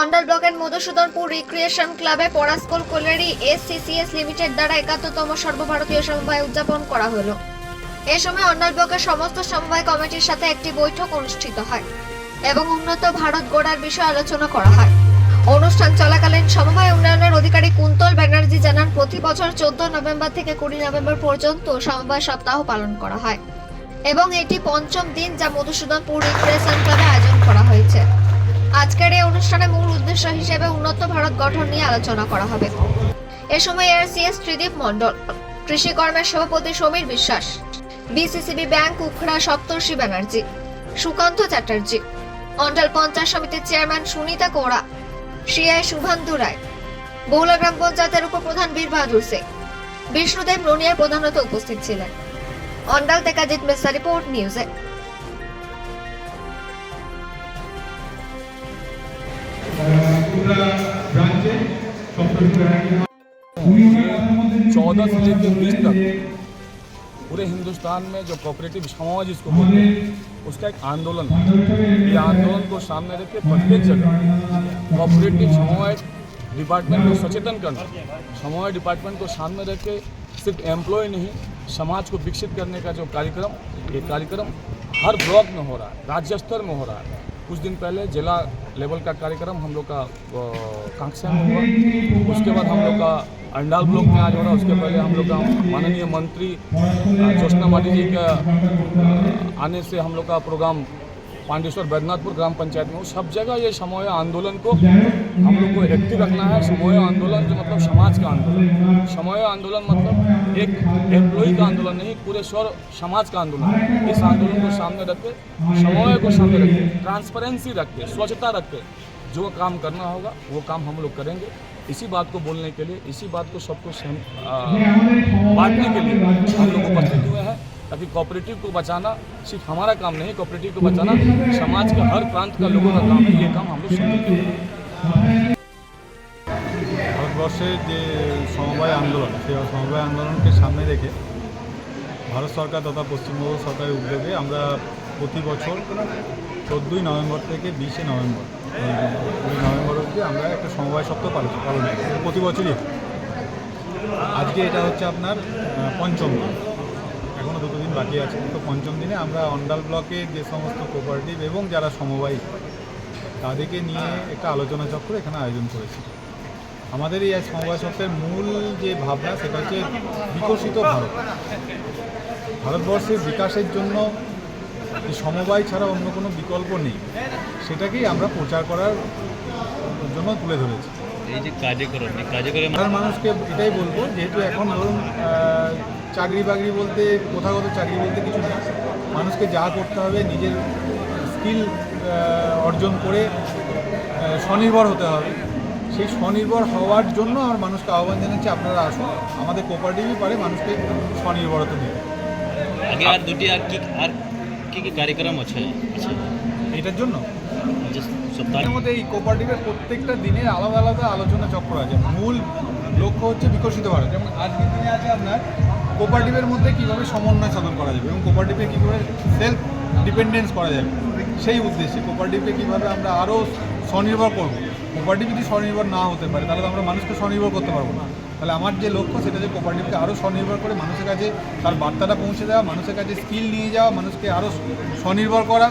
অন্ডাল ব্লকের মধুসূদনপুর রিক্রিয়েশন ক্লাবে পরাস্কল colliery এসসিসিএস limited দ্বারা একাত্তরতম সর্বভারতীয় সমবায় উদযাপন করা হলো। এ সময় অন্ডাল ব্লকের সমস্ত সমবায় কমিটির সাথে একটি বৈঠক অনুষ্ঠিত হয় এবং উন্নত ভারত গড়ার বিষয়ে আলোচনা করা হয়। অনুষ্ঠান চলাকালীন সমবায় উন্নয়নের অধিকারী কুন্তল ব্যানার্জি জানান, প্রতি বছর চোদ্দ নভেম্বর থেকে কুড়ি নভেম্বর পর্যন্ত সমবায় সপ্তাহ পালন করা হয়। এবং এটি পঞ্চম দিন যা মধুসূদন মধুসূদনপুর রিক্রিয়েশন ক্লাবে আয়োজন করা হয়েছে। আজকের এই অনুষ্ঠানে মূল উদ্দেশ্য হিসেবে উন্নত ভারত গঠন নিয়ে আলোচনা করা হবে। এ সময় এআরসিএস ত্রিদীপ মণ্ডল কৃষি কর্মের সভাপতি সমীর বিশ্বাস বিসিসিবি ব্যাংক উখড়া সপ্তর্ষি ব্যানার্জি, সুকান্ত চ্যাটার্জি অন্ডাল পঞ্চায়েত সমিতির চেয়ারম্যান সুনিতা কোড়া সিআই শুভান্দু রায় বহুলা গ্রাম পঞ্চায়েতের উপপ্রধান বীর বাহাদুর সিং, বিষ্ণুদেব রনিয়া প্রধানত উপস্থিত ছিলেন। रिपोर्ट न्यूज़ है चौदह से लेकर बीस तक पूरे हिंदुस्तान में जो कॉपरेटिव समाज इसको बोलते हैं उसका एक आंदोलन है। ये आंदोलन को सामने रख के प्रत्येक जगह कॉपरेटिव समाज डिपार्टमेंट को सचेतन करना। समाज डिपार्टमेंट को सामने रख के सिर्फ़ एम्प्लॉय नहीं समाज को विकसित करने का जो कार्यक्रम, ये कार्यक्रम हर ब्लॉक में हो रहा है, राज्य स्तर में हो रहा है। कुछ दिन पहले जिला लेवल का कार्यक्रम हम लोग का कांक्षा में हुआ। उसके बाद हम लोग का अंडाल ब्लॉक में आज हो रहा है। उसके पहले हम लोग का माननीय मंत्री ज्योत्ना माडी जी के आने से हम लोग का प्रोग्राम पांडेश्वर बैद्यनाथपुर ग्राम पंचायत में वो सब जगह ये समूह आंदोलन को हम लोग को एक्टिव रखना है। समूह आंदोलन जो मतलब समाज का आंदोलन। समूह आंदोलन मतलब एक एम्प्लॉय का आंदोलन नहीं पूरे स्वर समाज का आंदोलन। है इस आंदोलन को सामने रख के समूह को सामने रख के ट्रांसपेरेंसी रख के स्वच्छता रख के जो काम करना होगा वो काम हम लोग करेंगे। इसी बात को बोलने के लिए इसी बात को सबको बांटने के लिए हम लोग उपस्थित हुए हैं। ताकि कोऑपरेटिव को बचाना सिर्फ हमारा काम नहीं कोऑपरेटिव को बचाना समाज के हर प्रांत का लोगों का काम है ये काम हम लोग सब मिलकर करेंगे। ভারতবর্ষের যে সমবায় আন্দোলন সেই সমবায় আন্দোলনকে সামনে রেখে ভারত সরকার তথা পশ্চিমবঙ্গ সরকারের উদ্যোগে আমরা প্রতি বছর চোদ্দোই নভেম্বর থেকে বিশে নভেম্বর কুড়ি নভেম্বর অবধি আমরা একটা সমবায় সপ্তাহ পালন পালন করি প্রতি বছরই হয়। আজকে এটা হচ্ছে আপনার আহ, পঞ্চম দিন এখনও দুটো দিন বাকি আছে। তো পঞ্চম দিনে আমরা অন্ডাল ব্লকে যে সমস্ত কোপারেটিভ এবং যারা সমবায়ী তাদেরকে নিয়ে একটা আলোচনা চক্র এখানে আয়োজন করেছি। আমাদের এই সমবায় সপ্তাহের মূল যে ভাবনা সেটা হচ্ছে বিকশিত ভারত। ভারতবর্ষের বিকাশের জন্য সমবায় ছাড়া অন্য কোনো বিকল্প নেই সেটাকেই আমরা প্রচার করার জন্য তুলে ধরেছি। এই যে কার্যক্রম এই কার্যক্রমে সাধারণ মানুষকে এটাই বলব যেহেতু এখন ধরুন চাকরি বাকরি বলতে প্রথাগত চাকরি বলতে কিছু না মানুষকে যা করতে হবে নিজের স্কিল অর্জন করে স্বনির্ভর হতে হবে। সেই স্বনির্ভর হওয়ার জন্য আমার মানুষকে আহ্বান জানাচ্ছি আপনারা আসুন। আমাদের কোপারেটিভই পারে মানুষকে স্বনির্ভরতা দিতে। আগে আর দুটি আর কি আর কি কি কার্যক্রম আছে এটার জন্য? মধ্যে এই কোপারেটিভের প্রত্যেকটা দিনের আলাদা আলাদা আলোচনা চক্র আছে। মূল লক্ষ্য হচ্ছে বিকশিত ভারত। যেমন আজকের দিনে আছে আপনার কোপারেটিভের মধ্যে কীভাবে সমন্বয় সাধন করা যাবে এবং কোপারেটিভে কীভাবে সেলফ ডিপেন্ডেন্স করা যাবে? সেই উদ্দেশ্যে কোপারেটিভকে কীভাবে আমরা আরও স্বনির্ভর করব? কোপারেটিভ যদি স্বনির্ভর না হতে পারে, তাহলে তো আমরা মানুষকে স্বনির্ভর করতে পারব না। তাহলে আমার যে লক্ষ্য সেটা যে কোপারেটিভকে আরও স্বনির্ভর করে মানুষের কাছে তার বার্তাটা পৌঁছে দেওয়া, মানুষের কাছে স্কিল নিয়ে যাওয়া, মানুষকে আরও স্বনির্ভর করা